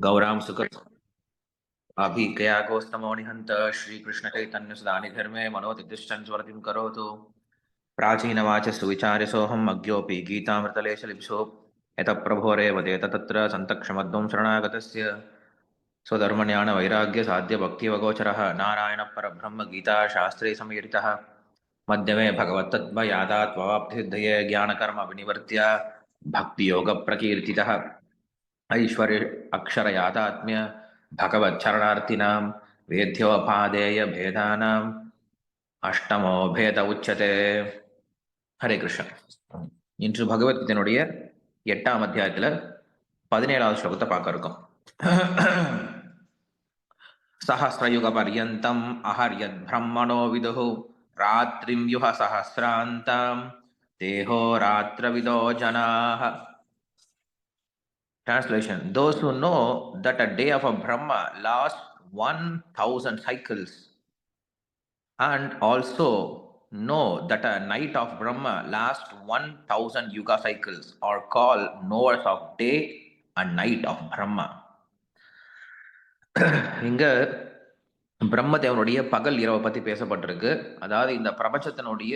गौरां सुकृत अभिकयागोस्तमो निहन्त श्रीकृष्णचैतन्यसुधानिधर्मे मनोतिष्ठन् स्वरतिं करोतु। प्राचीनवाच सुविचार्यसोऽहम् अज्ञोऽपि गीतामृतलेशलिप्सो यतः प्रभोरेव देत तत्र सन्तक्षमद्वं शरणागतस्य। स्वधर्मज्ञानवैराग्यसाध्यभक्तिवगोचरः नारायणपरब्रह्मगीताशास्त्रे संयरितः मध्यमे भगवत्तद्वयादात्ववाप्तिसिद्धये ज्ञानकर्म विनिवर्त्य भक्तियोगप्रकीर्तितः। ఐశ్వర్య అక్షర యాదాత్మ్య భగవచ్చరణార్థినాం వేద్యోపాదేయ భేదానాం அஷ்டமோ பேத உச்சதே ஹரே கிருஷ்ணன் இன்று பகவத்கீதனுடைய எட்டாம் அத்தியாயத்துல பதினேழாவது ஸ்லோகத்தை பார்க்க இருக்கோம் சஹசிரயுக பர்யந்தம் அஹர்யத் பிரம்மணோ விதுஹு ராத்திரிம் யுக சஹசிராந்தாம் தேகோ ராத்திரவிதோ ஜனாக Translation Those who know that a day of a Brahma lasts 1000 cycles and also know that a night of Brahma lasts 1000 yuga cycles are called knowers of day and night of Brahma. இங்க பிரம்மதேவனுடைய பகல் இரவை பத்தி பேசப்பட்டிருக்கு அதாவது இந்த பிரபஞ்சத்தினுடைய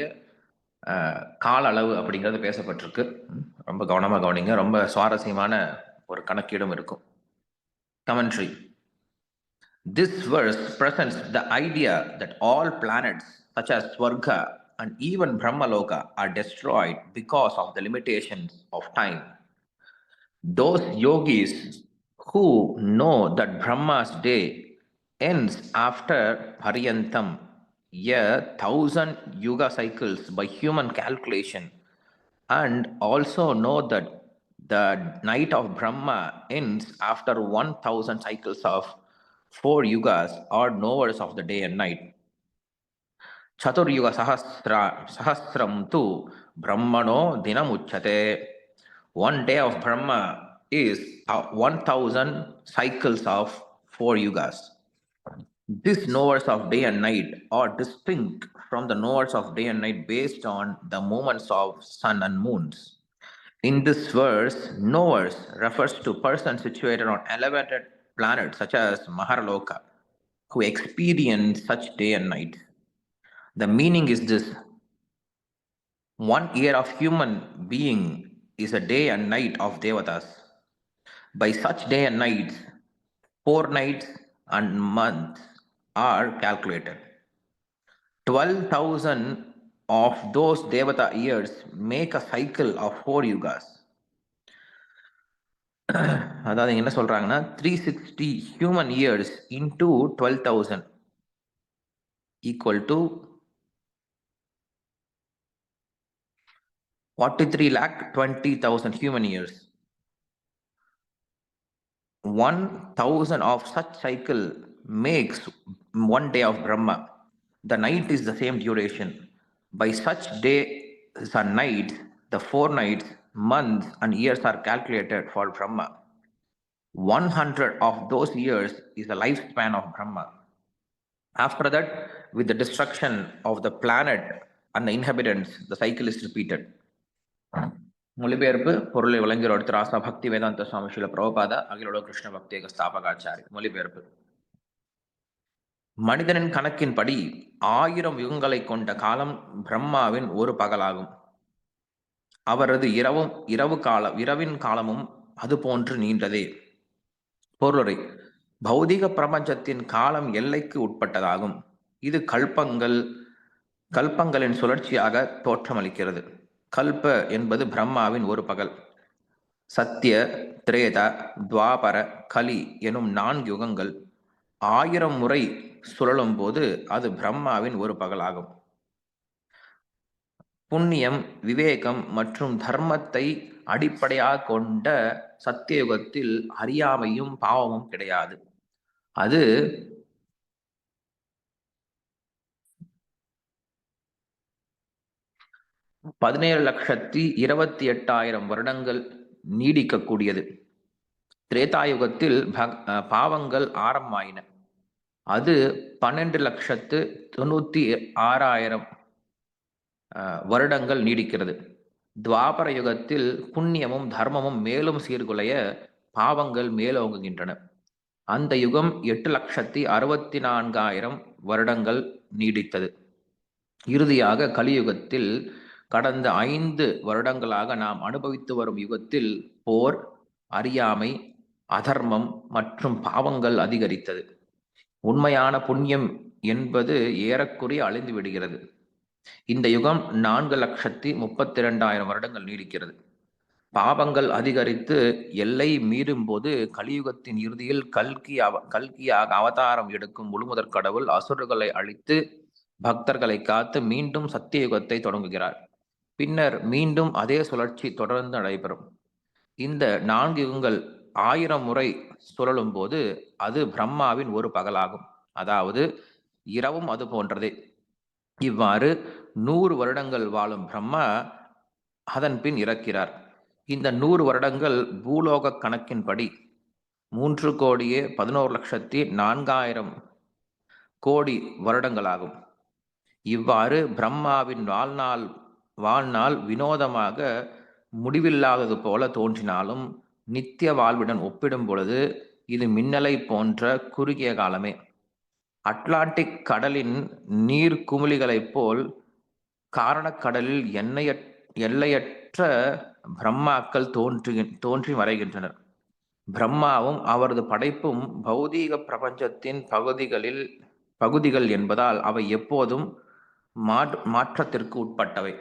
அஹ், கால அளவு அப்படிங்கிறது பேசப்பட்டிருக்கு ம், ரொம்ப கவனமா கவனிங்க ரொம்ப சுவாரஸ்யமான ஒரு கணக்கீடும் இருக்கும் commentary This verse presents the idea that all planets, such as Swarga and even Brahmaloka, are destroyed because of the limitations of time. Those yogis who know that Brahma's day ends after Paryantam, a thousand yuga cycles by human calculation, and also know that the night of Brahma ends after 1000 cycles of four yugas or knowers of the day and night. Chaturyuga sahasra sahasram tu brahmano dinamuchate. One day of Brahma is uh, 1000 cycles of four yugas. These knowers of day and night are distinct from the knowers of day and night based on the movements of sun and moons. In this verse, knowers refers to persons situated on elevated planets such as Maharaloka, who experience such day and night. The meaning is this one year of human being is a day and night of Devatas. By such day and nights, four nights and months are calculated. 12,000 of those Devata years make a cycle of four yugas. அதாவது இங்க என்ன சொல்றாங்கன்னா three sixty human years into twelve thousand equal to forty three lakh twenty thousand human years one thousand of such cycle makes one day of Brahma the night is the same duration By such day and night the four nights months and years are calculated for Brahma. 100 of those years is the lifespan of Brahma. After that, with the destruction of the planet and the inhabitants, the cycle is repeated. மொழிபெயர்ப்பு பொருளை விளங்குகிற அடுத்த ராசா பக்தி வேதாந்த சுவாமி ஸ்ரீல பிரபுபாதா அகிலோட கிருஷ்ண பக்தியக ஸ்தாபகாச்சாரி மொழிபெயர்ப்பு மனிதனின் கணக்கின்படி ஆயிரம் யுகங்களை கொண்ட காலம் பிரம்மாவின் ஒரு பகலாகும். அவரது இரவும் இரவு காலம் இரவின் காலமும் அது போன்று நீண்டதே. பொருளுரை பௌதிக பிரபஞ்சத்தின் காலம் எல்லைக்கு உட்பட்டதாகும். இது கல்பங்கள் கல்பங்களின் சுழற்சியாக தோற்றமளிக்கிறது. கல்ப என்பது பிரம்மாவின் ஒரு பகல். சத்திய திரேதா துவாபர கலி எனும் நான்கு யுகங்கள் ஆயிரம் முறை சுழலும் போது அது பிரம்மாவின் ஒரு பகலாகும். புண்ணியம் விவேகம் மற்றும் தர்மத்தை அடிப்படையாக கொண்ட சத்தியயுகத்தில் அறியாமையும் பாவமும் கிடையாது. அது பதினேழு லட்சத்தி இருபத்தி எட்டாயிரம் வருடங்கள் நீடிக்கக்கூடியது. திரேதாயுகத்தில் அஹ் பாவங்கள் ஆரம்பமாயின. அது பன்னெண்டு லட்சத்து தொண்ணூத்தி ஆறாயிரம் வருடங்கள் நீடிக்கிறது. துவாபர யுகத்தில் புண்ணியமும் தர்மமும் மேலும் சீர்குலைய பாவங்கள் மேலோங்குகின்றன. அந்த யுகம் எட்டு லட்சத்தி அறுபத்தி நான்காயிரம் வருடங்கள் நீடித்தது. இறுதியாக கலியுகத்தில் கடந்த ஐந்து வருடங்களாக நாம் அனுபவித்து வரும் யுகத்தில் போர் அறியாமை அதர்மம் மற்றும் பாவங்கள் அதிகரித்தது. உண்மையான புண்ணியம் என்பது ஏறக்குறைய அழிந்து விடுகிறது. இந்த யுகம் நான்கு லட்சத்தி முப்பத்தி இரண்டாயிரம் வருடங்கள் நீடிக்கிறது. பாவங்கள் அதிகரித்து எல்லை மீறும் போது கலியுகத்தின் இறுதியில் கல்கி அவ கல்கியாக அவதாரம் எடுக்கும் முழுமுதற் கடவுள் அசுரர்களை அழித்து பக்தர்களை காத்து மீண்டும் சத்தியயுகத்தை தொடங்குகிறார். பின்னர் மீண்டும் அதே சுழற்சி தொடர்ந்து நடைபெறும். இந்த நான்கு யுகங்கள் ஆயிரம் முறை சுழலும் போது அது பிரம்மாவின் ஒரு பகலாகும். அதாவது இரவும் அது போன்றதே. இவ்வாறு நூறு வருடங்கள் வாழும் பிரம்மா அதன் பின் இறக்கிறார். இந்த நூறு வருடங்கள் பூலோக கணக்கின்படி மூன்று கோடியே பதினோரு லட்சத்தி நான்காயிரம் கோடி வருடங்களாகும். இவ்வாறு பிரம்மாவின் வாழ்நாள் வாழ்நாள் வினோதமாக முடிவில்லாதது போல தோன்றினாலும் நித்திய வாழ்வுடன் ஒப்பிடும் பொழுது இது மின்னலை போன்ற குறுகிய காலமே. அட்லாண்டிக் கடலின் நீர் குமிழிகளைப் போல் காரணக்கடலில் எண்ணெய எல்லையற்ற பிரம்மாக்கள் தோன்றி தோன்றி மறைகின்றனர். பிரம்மாவும் அவரது படைப்பும் பௌதீக பிரபஞ்சத்தின் பகுதிகளில் பகுதிகள் என்பதால் அவை எப்போதும் மாற்றத்திற்கு உட்பட்டவை.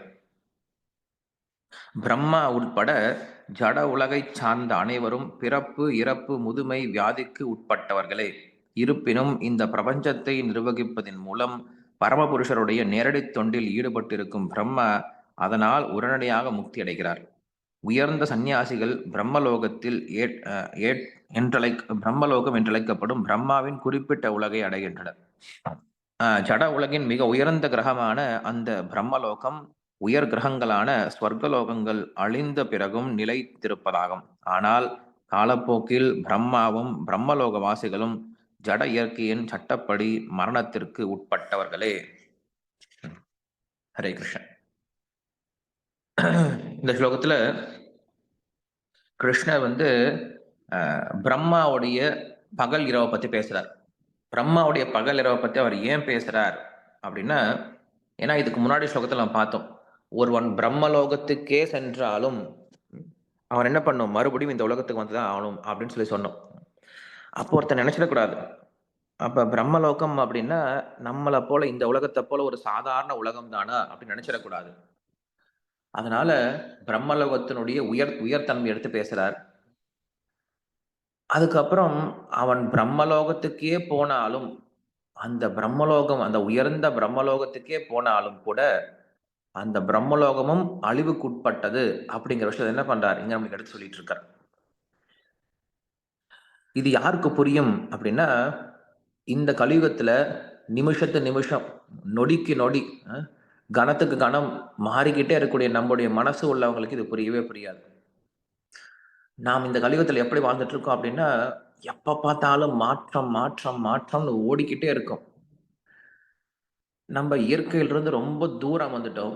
பிரம்மா உட்பட ஜட உலகைச் சார்ந்த அனைவரும் பிறப்பு இறப்பு முதுமை வியாதிக்கு உட்பட்டவர்களே. இருப்பினும் இந்த பிரபஞ்சத்தை நிர்வகிப்பதன் மூலம் பரமபுருஷருடைய நேரடி தொண்டில் ஈடுபட்டிருக்கும் பிரம்மா அதனால் உடனடியாக முக்தி அடைகிறார் உயர்ந்த சந்நியாசிகள் பிரம்மலோகத்தில் என்றழை பிரம்மலோகம் என்றழைக்கப்படும் பிரம்மாவின் குறிப்பிட்ட உலகை அடைகின்றனர். ஜட உலகின் மிக உயர்ந்த கிரகமான அந்த பிரம்மலோகம் உயர் கிரகங்களான ஸ்வர்கலோகங்கள் அழிந்த பிறகும் நிலைத்திருப்பதாகும். ஆனால் காலப்போக்கில் பிரம்மாவும் பிரம்மலோக வாசிகளும் ஜட இயற்கையின் சட்டப்படி மரணத்திற்கு உட்பட்டவர்களே. ஹரே கிருஷ்ணன். இந்த ஸ்லோகத்துல கிருஷ்ணர் வந்து பிரம்மாவுடைய பகல் இரவை பத்தி பேசுறார். பிரம்மாவுடைய பகல் இரவை பத்தி அவர் ஏன் பேசுறார்? அப்படின்னா ஏன்னா இதுக்கு முன்னாடி ஸ்லோகத்துல நம்ம பார்த்தோம். ஒருவன் பிரம்மலோகத்துக்கே சென்றாலும் அவன் என்ன பண்ணும்? மறுபடியும் இந்த உலகத்துக்கு வந்துதான் ஆகணும் அப்படின்னு சொல்லி சொன்னோம். அப்போ ஒருத்தன் நினைச்சிடக்கூடாது. அப்ப பிரம்மலோகம் அப்படின்னா நம்மளை போல இந்த உலகத்தை போல ஒரு சாதாரண உலகம் தானா அப்படின்னு நினைச்சிடக்கூடாது. அதனால பிரம்மலோகத்தினுடைய உயர் உயர்தன்மை எடுத்து பேசுறார். அதுக்கப்புறம் அவன் பிரம்மலோகத்துக்கே போனாலும் அந்த பிரம்மலோகம் அந்த உயர்ந்த பிரம்மலோகத்துக்கே போனாலும் கூட அந்த பிரம்மலோகமும் அழிவுக்குட்பட்டது அப்படிங்கிற விஷயத்தை என்ன பண்றார்? இங்க நமக்கு எடுத்து சொல்லிட்டு இருக்கார் இது யாருக்கு புரியும் அப்படின்னா இந்த கலியுகத்துல நிமிஷத்து நிமிஷம் நொடிக்கு நொடி கணத்துக்கு கணம் மாறிக்கிட்டே இருக்கக்கூடிய நம்முடைய மனசு உள்ளவங்களுக்கு இது புரியவே புரியாது. நாம் இந்த கலியுகத்தில் எப்படி வாழ்ந்துட்டு இருக்கோம் அப்படின்னா எப்ப பார்த்தாலும் மாற்றம் மாற்றம் மாற்றம்னு ஓடிக்கிட்டே இருக்கும். நம்ம இயற்கையிலிருந்து ரொம்ப தூரம் வந்துட்டோம்.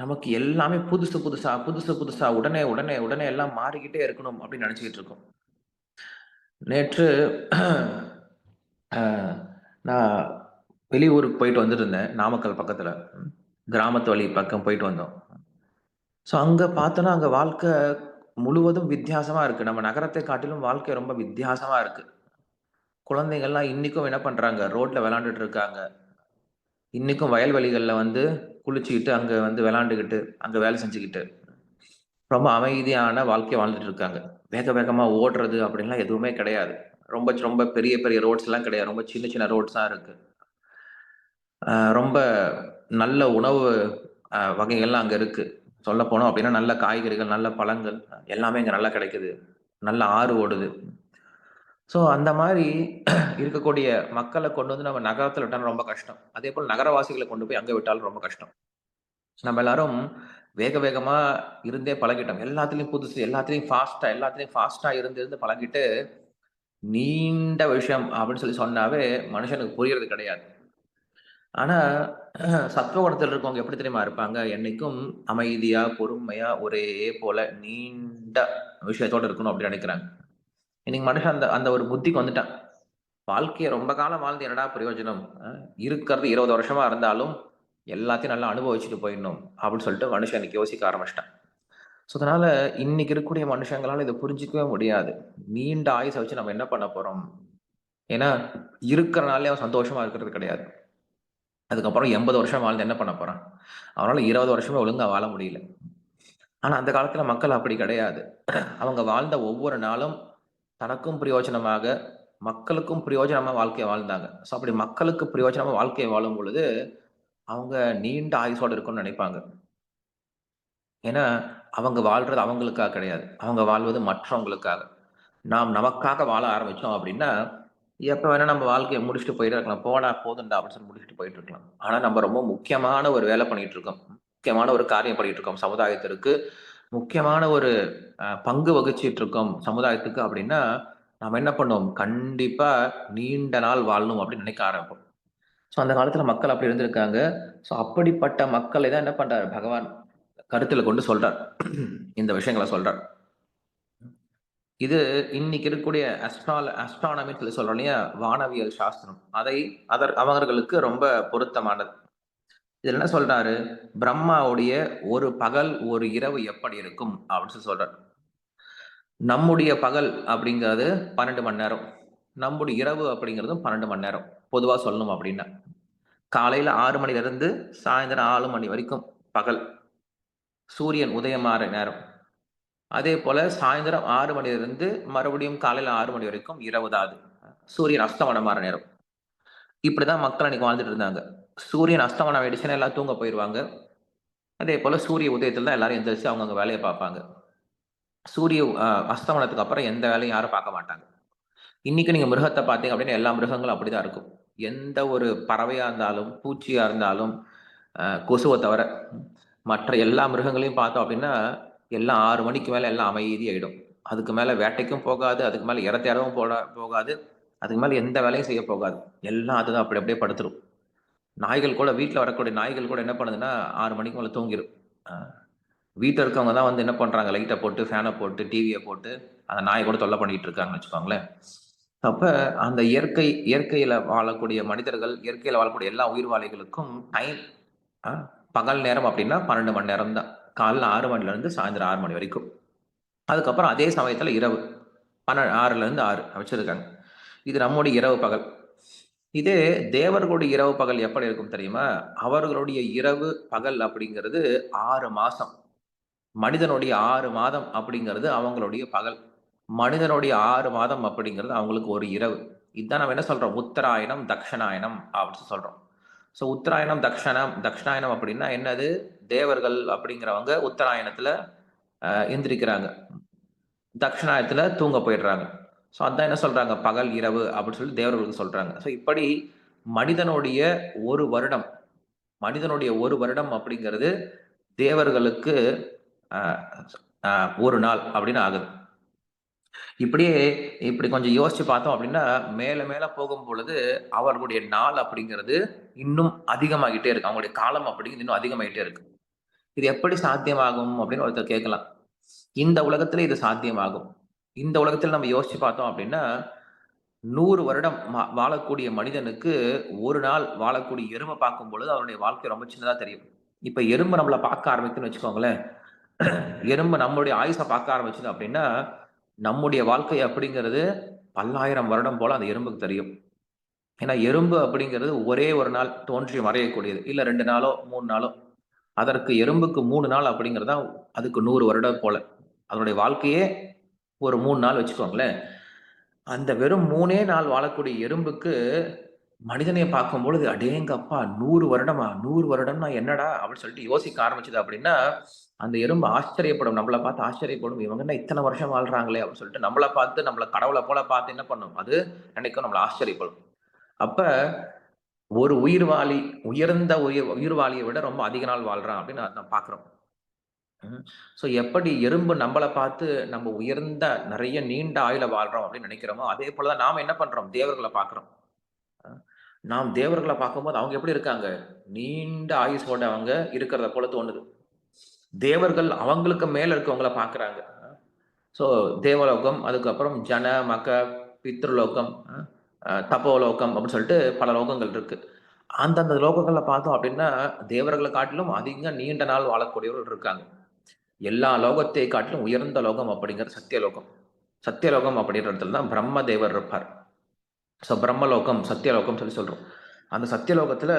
நமக்கு எல்லாமே புதுசு புதுசா புதுசு புதுசா உடனே உடனே உடனே எல்லாம் மாறிக்கிட்டே இருக்கணும் அப்படின்னு நினைச்சுக்கிட்டு இருக்கோம். நேற்று நான் வெளியூருக்கு போயிட்டு வந்துட்டு இருந்தேன் நாமக்கல் பக்கத்துல. கிராமத்து வழி பக்கம் போயிட்டு வந்தோம். ஸோ அங்க பார்த்தோன்னா அங்க வாழ்க்கை முழுவதும் வித்தியாசமா இருக்கு. நம்ம நகரத்தை காட்டிலும் வாழ்க்கை ரொம்ப வித்தியாசமா இருக்கு. குழந்தைங்கள்லாம் இன்னைக்கும் என்ன பண்றாங்க? ரோட்ல விளாண்டுட்டு இருக்காங்க. இன்னைக்கும் வயல்வெளிகளில் வந்து குளிச்சுக்கிட்டு அங்கே வந்து விளாண்டுக்கிட்டு அங்கே வேலை செஞ்சுக்கிட்டு ரொம்ப அமைதியான வாழ்க்கையை வாழ்ந்துட்டு இருக்காங்க. வேக வேகமாக ஓடுறது அப்படின்லாம் எதுவுமே கிடையாது. ரொம்ப ரொம்ப பெரிய பெரிய ரோட்ஸ்லாம் கிடையாது. ரொம்ப சின்ன சின்ன ரோட்ஸாக இருக்குது ரொம்ப நல்ல உணவு வகைகள்லாம் அங்கே இருக்குது சொல்ல போனோம் அப்படின்னா நல்ல காய்கறிகள் நல்ல பழங்கள் எல்லாமே இங்கே நல்லா கிடைக்குது. நல்ல ஆறு ஓடுது. ஸோ அந்த மாதிரி இருக்கக்கூடிய மக்களை கொண்டு வந்து நம்ம நகரத்தில் விட்டாலும் ரொம்ப கஷ்டம். அதே போல் நகரவாசிகளை கொண்டு போய் அங்கே விட்டாலும் ரொம்ப கஷ்டம். நம்ம எல்லாரும் வேக வேகமாக இருந்தே பழகிட்டோம். எல்லாத்துலேயும் புதுசு எல்லாத்துலேயும் ஃபாஸ்ட்டாக எல்லாத்துலேயும் ஃபாஸ்ட்டாக இருந்து இருந்து பழகிட்டு நீண்ட விஷயம் அப்படின்னு சொல்லி சொன்னாவே மனுஷனுக்கு புரியறது கிடையாது. ஆனால் சத்வகுணத்தில் இருக்கவங்க எப்படி தெரியுமா இருப்பாங்க? என்னைக்கும் அமைதியாக பொறுமையாக ஒரே போல நீண்ட விஷயத்தோடு இருக்கணும் அப்படின்னு நினைக்கிறாங்க. இன்னைக்கு மனுஷன் அந்த அந்த ஒரு புத்திக்கு வந்துட்டான். வாழ்க்கையை ரொம்ப காலம் வாழ்ந்து என்னடா பிரயோஜனம்? இருக்கிறது இருபது வருஷமா இருந்தாலும் எல்லாத்தையும் நல்லா அனுபவிச்சுட்டு போயிடணும் அப்படின்னு சொல்லிட்டு மனுஷன் இன்னைக்கு யோசிக்க ஆரம்பிச்சிட்டான். ஸோ அதனால இன்னைக்கு இருக்கக்கூடிய மனுஷங்களால இதை புரிஞ்சிக்கவே முடியாது. நீண்ட ஆயுசை வச்சு நம்ம என்ன பண்ண போறோம்? ஏன்னா இருக்கிறனாலே அவன் சந்தோஷமா இருக்கிறது கிடையாது. அதுக்கப்புறம் எண்பது வருஷம் வாழ்ந்து என்ன பண்ண போறான்? அவனால இருபது வருஷமே ஒழுங்கா வாழ முடியல. ஆனா அந்த காலத்துல மக்கள் அப்படி கிடையாது. அவங்க வாழ்ந்த ஒவ்வொரு நாளும் தனக்கும் பிரயோஜனமாக மக்களுக்கும் பிரயோஜனமாக வாழ்க்கையை வாழ்ந்தாங்க. ஸோ அப்படி மக்களுக்கு பிரயோஜனமாக வாழ்க்கையை வாழும் பொழுது அவங்க நீண்ட ஆயுசோடு இருக்கும்னு நினைப்பாங்க. ஏன்னா அவங்க வாழ்றது அவங்களுக்காக கிடையாது. அவங்க வாழ்வது மற்றவங்களுக்காக. நாம் நமக்காக வாழ ஆரம்பித்தோம் அப்படின்னா எப்போ வேணால் நம்ம வாழ்க்கையை முடிச்சுட்டு போயிட்டு இருக்கலாம். போடா போதுண்டா அப்படின்னு சொல்லி முடிச்சுட்டு போயிட்டு இருக்கலாம். ஆனால் நம்ம ரொம்ப முக்கியமான ஒரு வேலை பண்ணிட்டு இருக்கோம். முக்கியமான ஒரு காரியம் பண்ணிட்டு இருக்கோம். சமுதாயத்திற்கு முக்கியமான ஒரு பங்கு வகிச்சிட்டு இருக்கோம் சமுதாயத்துக்கு அப்படின்னா நம்ம என்ன பண்ணுவோம்? கண்டிப்பா நீண்ட நாள் வாழணும் அப்படின்னு நினைக்க ஆரம்பிப்போம். ஸோ அந்த காலத்துல மக்கள் அப்படி இருந்திருக்காங்க. ஸோ அப்படிப்பட்ட மக்களை தான் என்ன பண்றாரு? பகவான் கருத்துல கொண்டு சொல்றார். இந்த விஷயங்களை சொல்றார். இது இன்னைக்கு இருக்கக்கூடிய அஸ்ட்ரால அஸ்ட்ரானமி சொல்லி சொல்றோம் இல்லையா? வானவியல் சாஸ்திரம். அதை அதர் அவர்களுக்கு ரொம்ப பொருத்தமானது. இதுல என்ன சொல்றாரு? பிரம்மாவுடைய ஒரு பகல் ஒரு இரவு எப்படி இருக்கும்? அப்படின்னு சொல்லி சொல்றாரு. நம்முடைய பகல் அப்படிங்கிறது பன்னெண்டு மணி நேரம். நம்முடைய இரவு அப்படிங்கிறதும் பன்னெண்டு மணி நேரம். பொதுவா சொல்லணும் அப்படின்னா. காலையில ஆறு மணில இருந்து சாயந்தரம் ஆறு மணி வரைக்கும் பகல். சூரியன் உதயமாற நேரம். அதே போல சாயந்தரம் ஆறு மணிலிருந்து மறுபடியும் காலையில ஆறு மணி வரைக்கும் இரவு தான் அது. சூரியன் அஸ்தமனமாற நேரம். இப்படிதான் மக்கள் அன்னைக்கு வாழ்ந்துட்டு இருந்தாங்க. சூரியன் அஸ்தமனம் ஆயிடுச்சுன்னா எல்லாம் தூங்க போயிடுவாங்க அதே போல சூரிய உதயத்தில் தான் எல்லாரும் எந்திரிச்சு அவங்கவுங்க வேலையை பார்ப்பாங்க. சூரிய அஸ்தமனத்துக்கு அப்புறம் எந்த வேலையும் யாரும் பார்க்க மாட்டாங்க. இன்னைக்கு நீங்க மிருகத்தை பார்த்தீங்க அப்படின்னா எல்லா மிருகங்களும் அப்படிதான் இருக்கும். எந்த ஒரு பறவையா இருந்தாலும் பூச்சியா இருந்தாலும் கொசுவை தவிர மற்ற எல்லா மிருகங்களையும் பார்த்தோம் அப்படின்னா எல்லாம் ஆறு மணிக்கு மேலே எல்லாம் அமைதியாயிடும். அதுக்கு மேலே வேட்டைக்கும் போகாது அதுக்கு மேலே இறத்தேடவும் போட போகாது. அதுக்கு மேலே எந்த வேலையும் செய்ய போகாது. எல்லாம் அதுதான் அப்படி அப்படியே படுத்துரும். நாய்கள் கூட வீட்டில் வரக்கூடிய நாய்கள் கூட என்ன பண்ணுதுன்னா ஆறு மணிக்கு மேலே தூங்கிடும் வீட்டில் இருக்கவங்க தான் வந்து என்ன பண்றாங்க? லைட்டை போட்டு ஃபேனை போட்டு டிவியை போட்டு அந்த நாயை கூட தொல்லை பண்ணிட்டு இருக்காங்கன்னு வச்சுக்கோங்களேன். அப்போ அந்த இயற்கை இயற்கையில வாழக்கூடிய மனிதர்கள் இயற்கையில வாழக்கூடிய எல்லா உயிர்வாளிகளுக்கும் டைம் பகல் நேரம் அப்படின்னா பன்னெண்டு மணி நேரம் தான். காலைல ஆறு மணில இருந்து சாயந்தரம் ஆறு மணி வரைக்கும். அதுக்கப்புறம் அதே சமயத்துல இரவு. பன்ன ஆறுல இருந்து ஆறு வச்சிருக்காங்க. இது நம்முடைய இரவு பகல். இதே தேவர்களுடைய இரவு பகல் எப்படி இருக்கும் தெரியுமா? அவர்களுடைய இரவு பகல் அப்படிங்கிறது ஆறு மாசம். மனிதனுடைய ஆறு மாதம் அப்படிங்கிறது அவங்களுடைய பகல். மனிதனுடைய ஆறு மாதம் அப்படிங்கிறது அவங்களுக்கு ஒரு இரவு. இதுதான் நம்ம என்ன சொல்றோம்? உத்தராயணம் தக்ஷணாயணம் அப்படின்னு சொல்றோம். ஸோ உத்தராயணம் தக்ஷணம் தக்ஷணாயணம் அப்படின்னா என்னது? தேவர்கள் அப்படிங்கிறவங்க உத்தராயணத்துல எந்திரிக்கிறாங்க. தக்ஷணாயத்துல தூங்க போயிடுறாங்க. ஸோ அதான் என்ன சொல்றாங்க? பகல் இரவு அப்படின்னு சொல்லி தேவர்களுக்கு சொல்றாங்க. ஸோ இப்படி மனிதனுடைய ஒரு வருடம் மனிதனுடைய ஒரு வருடம் அப்படிங்கிறது தேவர்களுக்கு ஒரு நாள் அப்படின்னு ஆகுது. இப்படியே இப்படி கொஞ்சம் யோசிச்சு பார்த்தோம் அப்படின்னா மேல மேல போகும் பொழுது அவர்களுடைய நாள் அப்படிங்கிறது இன்னும் அதிகமாகிட்டே இருக்கு. அவங்களுடைய காலம் அப்படிங்கிறது இன்னும் அதிகமாகிட்டே இருக்கு. இது எப்படி சாத்தியமாகும் அப்படின்னு ஒருத்தர் கேட்கலாம். இந்த உலகத்துல இது சாத்தியமாகும். இந்த உலகத்தில் நம்ம யோசிச்சு பார்த்தோம் அப்படின்னா நூறு வருடம் வாழக்கூடிய மனிதனுக்கு ஒரு நாள் வாழக்கூடிய எறும்பை பார்க்கும் பொழுது அவருடைய வாழ்க்கை ரொம்ப சின்னதாக தெரியும். இப்போ எறும்பு நம்மளை பார்க்க ஆரம்பிக்குன்னு வச்சுக்கோங்களேன். எறும்பு நம்மளுடைய ஆயுசை பார்க்க ஆரம்பிச்சுது அப்படின்னா நம்முடைய வாழ்க்கை அப்படிங்கிறது பல்லாயிரம் வருடம் போல அந்த எறும்புக்கு தெரியும். ஏன்னா எறும்பு அப்படிங்கிறது ஒரே ஒரு நாள் தோன்றி மறையக்கூடியது. இல்லை ரெண்டு நாளோ மூணு நாளோ. அதற்கு எறும்புக்கு மூணு நாள் அப்படிங்கிறது தான் அதுக்கு நூறு வருடம் போல. அதனுடைய வாழ்க்கையே ஒரு மூணு நாள் வச்சுக்கோங்களேன். அந்த வெறும் மூணே நாள் வாழக்கூடிய எறும்புக்கு மனிதனை பார்க்கும் பொழுது அடேங்கப்பா நூறு வருடமா நூறு வருடம்னா என்னடா? அப்படின்னு சொல்லிட்டு யோசிக்க ஆரம்பிச்சது அப்படின்னா அந்த எறும்பு ஆச்சரியப்படும். நம்மளை பார்த்து ஆச்சரியப்படும். இவங்க என்ன இத்தனை வருஷம் வாழ்றாங்களே? அப்படின்னு சொல்லிட்டு நம்மளை பார்த்து நம்மளை கடவுளை போல பார்த்து என்ன பண்ணும்? அது நினைக்கும் நம்மளை ஆச்சரியப்படும். அப்ப ஒரு உயிர்வாளி உயர்ந்த உயிர் உயிர்வாளியை விட ரொம்ப அதிக நாள் வாழ்றான் அப்படின்னு நான் பாக்குறோம் ஸோ எப்படி எறும்பு நம்மளை பார்த்து நம்ம உயர்ந்த நிறைய நீண்ட ஆயுள வாழ்றோம் அப்படின்னு நினைக்கிறோமோ அதே போலதான் நாம் என்ன பண்றோம்? தேவர்களை பார்க்குறோம். நாம் தேவர்களை பார்க்கும்போது அவங்க எப்படி இருக்காங்க? நீண்ட ஆயுசோட அவங்க இருக்கிறத போல தோணுது. தேவர்கள் அவங்களுக்கு மேல இருக்கவங்கள பார்க்குறாங்க. ஸோ தேவலோகம் அதுக்கப்புறம் ஜன மக பித்ருலோகம் அஹ், தபோலோகம் அப்படின்னு சொல்லிட்டு பல லோகங்கள் இருக்கு. அந்தந்த லோகங்களை பார்த்தோம் அப்படின்னா தேவர்களை காட்டிலும் அதிகம் நீண்ட நாள் வாழக்கூடியவர்கள் இருக்காங்க. எல்லா லோகத்தை காட்டிலும் உயர்ந்த லோகம் அப்படிங்கிறது சத்தியலோகம். சத்தியலோகம் அப்படின்ற இடத்துல தான் பிரம்ம தேவர் இருப்பார். ஸோ பிரம்மலோகம் சத்தியலோகம் சொல்லி சொல்கிறோம் அந்த சத்தியலோகத்தில்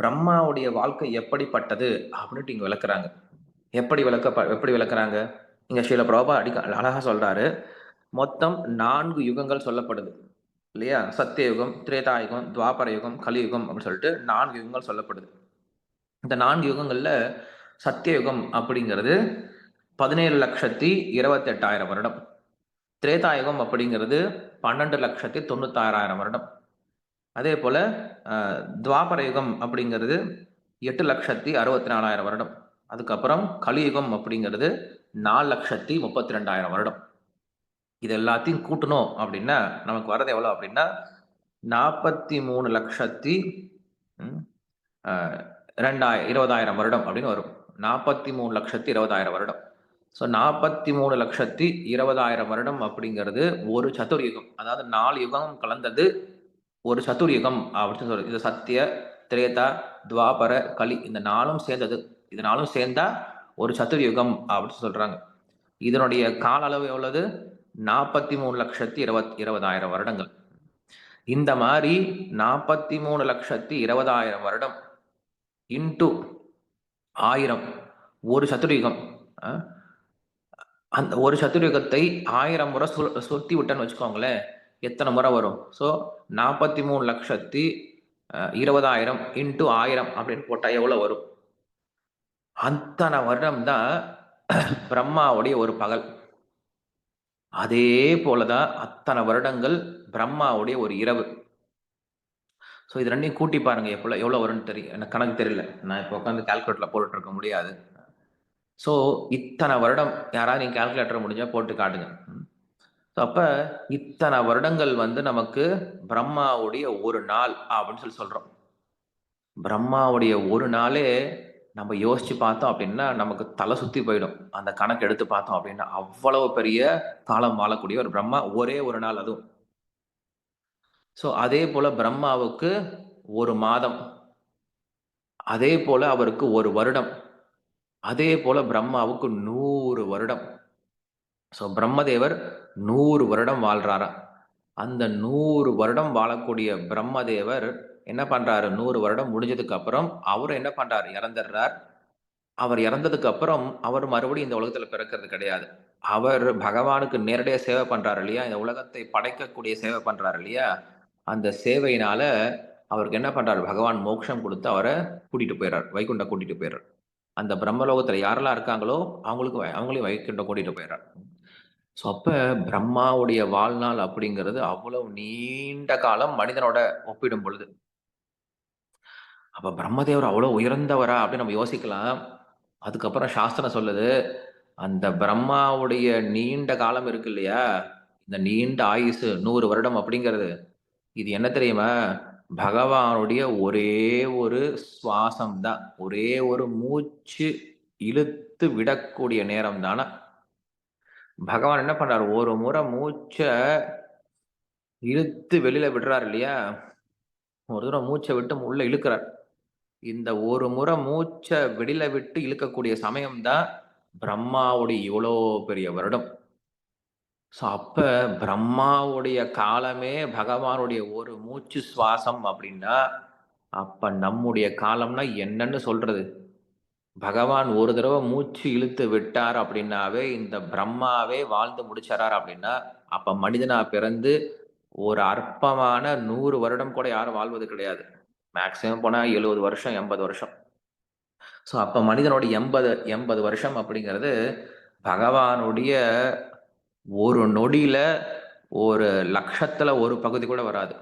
பிரம்மாவுடைய வாழ்க்கை எப்படிப்பட்டது அப்படின்ட்டு இங்கே விளக்குறாங்க. எப்படி விளக்க எப்படி விளக்குறாங்க? இங்கே ஸ்ரீல பிரபா அடிக்க அழகாக சொல்கிறாரு மொத்தம் நான்கு யுகங்கள் சொல்லப்படுது. இல்லையா? சத்தியயுகம் திரேதாயுகம் துவாபர யுகம் கலியுகம் அப்படின்னு சொல்லிட்டு நான்கு யுகங்கள் சொல்லப்படுது. இந்த நான்கு யுகங்களில் சத்தியயுகம் அப்படிங்கிறது பதினேழு லட்சத்தி இருபத்தெட்டாயிரம் வருடம். திரேதாயுகம் அப்படிங்கிறது பன்னெண்டு லட்சத்தி தொண்ணூத்தாறாயிரம் வருடம். அதே போல துவாபரயுகம் துவாபர யுகம் அப்படிங்கிறது எட்டு லட்சத்தி அறுபத்தி நாலாயிரம் வருடம். அதுக்கப்புறம் கலியுகம் அப்படிங்கிறது நாலு லட்சத்தி முப்பத்தி ரெண்டாயிரம் வருடம். இது எல்லாத்தையும் கூட்டணும் அப்படின்னா நமக்கு வர்றது எவ்வளோ அப்படின்னா நாற்பத்தி மூணு லட்சத்தி ரெண்டாயிரம் இருபதாயிரம் வருடம் அப்படின்னு வரும். நாற்பத்தி மூணு லட்சத்தி இருபதாயிரம் வருடம். ஸோ நாற்பத்தி மூணு லட்சத்தி இருபதாயிரம் வருடம் அப்படிங்கிறது ஒரு சதுர்யுகம். அதாவது நாலு யுகம் கலந்தது ஒரு சதுர்யுகம் அப்படின்னு சொல்றது. இது சத்திய திரேதா துவாபர கலி இந்த நாளும் சேர்ந்தது. இது நாளும் சேர்ந்தா ஒரு சதுர்யுகம் அப்படின்னு சொல்றாங்க. இதனுடைய கால அளவு எவ்வளவு? நாற்பத்தி மூணு லட்சத்தி இருபத் இருபதாயிரம் வருடங்கள். இந்த மாதிரி நாற்பத்தி மூணு லட்சத்தி இருபதாயிரம் வருடம் இன்டூ ஆயிரம் ஒரு சதுர்யுகம் அந்த ஒரு சதுர்யுகத்தை ஆயிரம் முறை சு சுத்தி விட்டேன்னு வச்சுக்கோங்களேன் எத்தனை முறை வரும்? ஸோ நாற்பத்தி மூணு லட்சத்தி இருபதாயிரம் இன்ட்டு ஆயிரம் அப்படின்னு போட்டால் எவ்வளோ வரும்? அத்தனை வருடம் தான் பிரம்மாவுடைய ஒரு பகல். அதே போலதான் அத்தனை வருடங்கள் பிரம்மாவுடைய ஒரு இரவு. ஸோ இது ரெண்டையும் கூட்டி பாருங்க எவ்வளோ எவ்வளோ வரும்னு தெரியும் எனக்கு கணக்கு தெரியல. நான் இப்போ உட்காந்து கால்குலேட்டரில் போட்டுட்டு இருக்க முடியாது. ஸோ இத்தனை வருடம் யாராவது நீங்கள் கால்குலேட்டர் முடிஞ்சால் போட்டு காட்டுங்க. ஸோ அப்போ இத்தனை வருடங்கள் வந்து நமக்கு பிரம்மாவுடைய ஒரு நாள் அப்படின்னு சொல்லி சொல்கிறோம் பிரம்மாவுடைய ஒரு நாளே நம்ம யோசிச்சு பார்த்தோம் அப்படின்னா நமக்கு தலை சுத்தி போயிடும். அந்த கணக்கு எடுத்து பார்த்தோம் அப்படின்னா அவ்வளவு பெரிய காலம் வாழக்கூடிய ஒரு பிரம்மா ஒரே ஒரு நாள் அதுவும். ஸோ அதே போல பிரம்மாவுக்கு ஒரு மாதம். அதே போல அவருக்கு ஒரு வருடம். அதே போல பிரம்மாவுக்கு நூறு வருடம். ஸோ பிரம்மதேவர் நூறு வருடம் வாழ்றாரா? அந்த நூறு வருடம் வாழக்கூடிய பிரம்மதேவர் என்ன பண்றாரு? நூறு வருடம் முடிஞ்சதுக்கு அப்புறம் அவர் என்ன பண்றாரு? இறந்துடுறார். அவர் இறந்ததுக்கு அப்புறம் அவர் மறுபடியும் இந்த உலகத்துல பிறக்கிறது கிடையாது. அவர் பகவானுக்கு நேரடியாக சேவை பண்றாரு இல்லையா? இந்த உலகத்தை படைக்கக்கூடிய சேவை பண்றாரு இல்லையா? அந்த சேவையினால அவருக்கு என்ன பண்றாரு? பகவான் மோட்சம் கொடுத்து அவரை கூட்டிட்டு போயிடுறார் வைகுண்ட கூட்டிட்டு போயிடுறார் அந்த பிரம்மலோகத்துல யாரெல்லாம் இருக்காங்களோ அவங்களுக்கு வை- அவங்களையும் வைகுண்ட கூட்டிட்டு போயிடுறார் ஸோ அப்ப பிரம்மாவுடைய வாழ்நாள் அப்படிங்கிறது அவ்வளவு நீண்ட காலம் மனிதனோட ஒப்பிடும் பொழுது. அப்ப பிரம்மதேவர் அவ்வளவு உயர்ந்தவரா அப்படின்னு நம்ம யோசிக்கலாம். அதுக்கப்புறம் சாஸ்திரம் சொல்லுது அந்த பிரம்மாவுடைய நீண்ட காலம் இருக்கு இல்லையா? இந்த நீண்ட ஆயுசு நூறு வருடம் அப்படிங்கிறது இது என்ன தெரியுமா? பகவானுடைய ஒரே ஒரு சுவாசம் தான் ஒரே ஒரு மூச்சு இழுத்து விடக்கூடிய நேரம் தானே பகவான் என்ன பண்றாரு? ஒரு முறை மூச்சை இழுத்து வெளியில விடுறாரு இல்லையா? ஒரு தூரம் மூச்சை விட்டு உள்ள இழுக்கிறார். இந்த ஒரு முறை மூச்சை வெளியில விட்டு இழுக்கக்கூடிய சமயம்தான் பிரம்மாவுடைய இவ்வளோ பெரிய வருடம். ஸோ அப்போ பிரம்மாவுடைய காலமே பகவானுடைய ஒரு மூச்சு சுவாசம் அப்படின்னா அப்போ நம்முடைய காலம்னா என்னன்னு சொல்றது? பகவான் ஒரு தடவை மூச்சு இழுத்து விட்டார் அப்படின்னாவே இந்த பிரம்மாவே வாழ்ந்து முடிச்சார் அப்படின்னா அப்போ மனிதனா பிறந்து ஒரு அற்பமான நூறு வருடம் கூட யாரும் வாழ்வது கிடையாது. மேக்சிமம் போனால் எழுபது வருஷம் எண்பது வருஷம். ஸோ அப்போ மனிதனோட எண்பது எண்பது வருஷம் அப்படிங்கிறது பகவானுடைய ஒரு நொடியில ஒரு லட்சத்துல ஒரு பகுதி கூட வராது.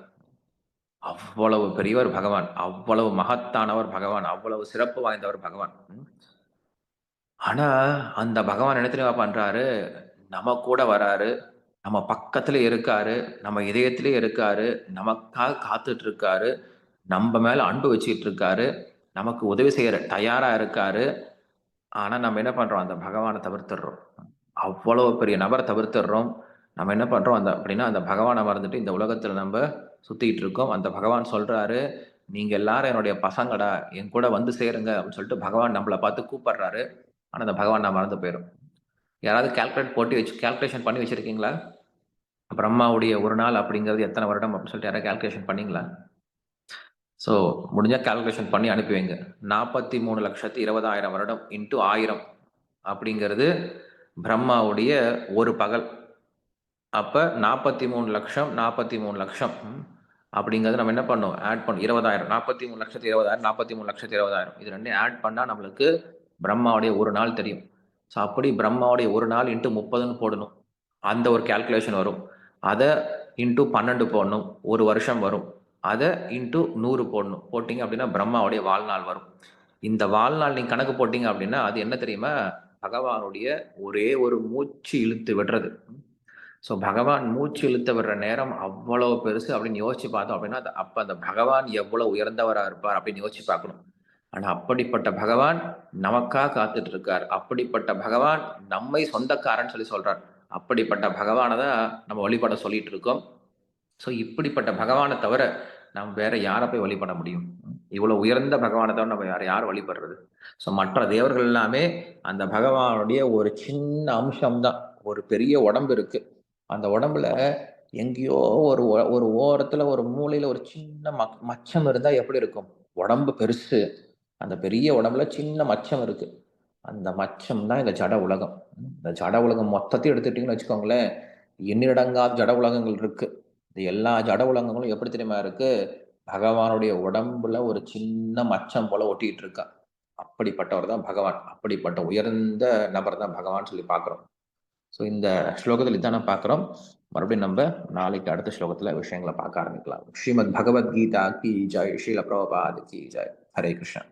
அவ்வளவு பெரியவர் பகவான் அவ்வளவு மகத்தானவர் பகவான் அவ்வளவு சிறப்பு வாய்ந்தவர் பகவான். ஆனா அந்த பகவான் என்ன தெரியுமா பண்றாரு? நம்ம கூட வராரு நம்ம பக்கத்துல இருக்காரு நம்ம இதயத்திலே இருக்காரு நமக்காக காத்துட்டு இருக்காரு நம்ம மேல அன்பு வச்சுட்டு இருக்காரு நமக்கு உதவி செய்யற தயாரா இருக்காரு. ஆனா நம்ம என்ன பண்றோம்? அந்த பகவானை தவிர்த்துடுறோம். அவ்வளவு பெரிய நபரை தவிர்த்துடுறோம். நம்ம என்ன பண்றோம்? அந்த அப்படின்னா அந்த பகவானை மறந்துட்டு இந்த உலகத்துல நம்ம சுத்திட்டு இருக்கோம். அந்த பகவான் சொல்றாரு நீங்க எல்லாரும் என்னுடைய பசங்கடா என் கூட வந்து சேருங்க அப்படின்னு சொல்லிட்டு பகவான் நம்மளை பார்த்து கூப்பிடுறாரு. ஆனா அந்த பகவான் நான் மறந்து போயிடும். யாராவது கால்குலேட் போட்டு வச்சு கால்குலேஷன் பண்ணி வச்சிருக்கீங்களா? பிரம்மாவுடைய ஒரு நாள் அப்படிங்கிறது எத்தனை வருடம் அப்படின்னு சொல்லிட்டு யாராவது கால்குலேஷன் பண்ணீங்களா? ஸோ முடிஞ்சால் கால்குலேஷன் பண்ணி அனுப்பி வைங்க. நாற்பத்தி மூணு லட்சத்தி இருபதாயிரம் வருடம் இன்ட்டு ஆயிரம் அப்படிங்கிறது பிரம்மாவுடைய ஒரு பகல். அப்போ நாற்பத்தி மூணு லட்சம் நாற்பத்தி மூணு லட்சம். ம், அப்படிங்கிறது நம்ம என்ன பண்ணோம்? ஆட் பண்ணோம். இருபதாயிரம். நாற்பத்தி மூணு லட்சத்தி இருபதாயிரம் நாற்பத்தி மூணு லட்சத்தி இருபதாயிரம். இது ரெண்டையும் ஆட் பண்ணால் நம்மளுக்கு பிரம்மாவுடைய ஒரு நாள் தெரியும். ஸோ அப்படி பிரம்மாவுடைய ஒரு நாள் இன்ட்டு முப்பதுன்னு போடணும். அந்த ஒரு கால்குலேஷன் வரும். அதை இன்ட்டு பன்னெண்டு போடணும். ஒரு வருஷம் வரும். அதை இன்ட்டு நூறு போடணும். போட்டிங்க அப்படின்னா பிரம்மாவுடைய வாழ்நாள் வரும். இந்த வாழ்நாள் நீங்கள் கணக்கு போட்டிங்க அப்படின்னா அது என்ன தெரியுமா? பகவானுடைய ஒரே ஒரு மூச்சு இழுத்து விடுறது. ஸோ பகவான் மூச்சு இழுத்து விடுற நேரம் அவ்வளோ பெருசு அப்படின்னு யோசிச்சு பார்த்தோம் அப்படின்னா அது அப்போ அந்த பகவான் எவ்வளோ உயர்ந்தவராக இருப்பார் அப்படின்னு யோசிச்சு பார்க்கணும். ஆனால் அப்படிப்பட்ட பகவான் நமக்காக காத்துட்டு இருக்கார் அப்படிப்பட்ட பகவான் நம்மை சொந்தக்காரன்னு சொல்லி சொல்றார். அப்படிப்பட்ட பகவானை தான் நம்ம வழிபட சொல்லிட்டு இருக்கோம். ஸோ இப்படிப்பட்ட பகவானை தவிர நம்ம வேற யாரை போய் வழிபட முடியும்? இவ்வளவு உயர்ந்த பகவானை நம்ம யார் யார் வழிபடுறது? ஸோ மற்ற தேவர்கள் எல்லாமே அந்த பகவானுடைய ஒரு சின்ன அம்சம்தான். ஒரு பெரிய உடம்பு இருக்கு. அந்த உடம்புல எங்கேயோ ஒரு ஓ- ஒரு ஓரத்துல ஒரு மூலையில ஒரு சின்ன மக் மச்சம் இருந்தா எப்படி இருக்கும்? உடம்பு பெருசு. அந்த பெரிய உடம்புல சின்ன மச்சம் இருக்கு. அந்த மச்சம் தான் இந்த ஜட உலகம். இந்த ஜட உலகம் மொத்தத்தையும் எடுத்துட்டீங்கன்னு வச்சுக்கோங்களேன். எண்ணிடங்காத ஜட உலகங்கள் இருக்குது இந்த எல்லா ஜட உலகங்களும் எப்படி தெரியுமா இருக்கு? பகவானுடைய உடம்புல ஒரு சின்ன மச்சம் போல ஒட்டிட்டு இருக்கா. அப்படிப்பட்டவர் தான் பகவான். அப்படிப்பட்ட உயர்ந்த நபர் தான் பகவான் சொல்லி பார்க்குறோம். ஸோ இந்த ஸ்லோகத்தில் இதான பார்க்குறோம். மறுபடியும் நம்ம நாளைக்கு அடுத்த ஸ்லோகத்துல விஷயங்களை பார்க்க ஆரம்பிக்கலாம். ஸ்ரீமத் பகவத்கீதா கி ஜாய். ஸ்ரீல பிரபாத் கி ஜாய். ஹரே கிருஷ்ணன்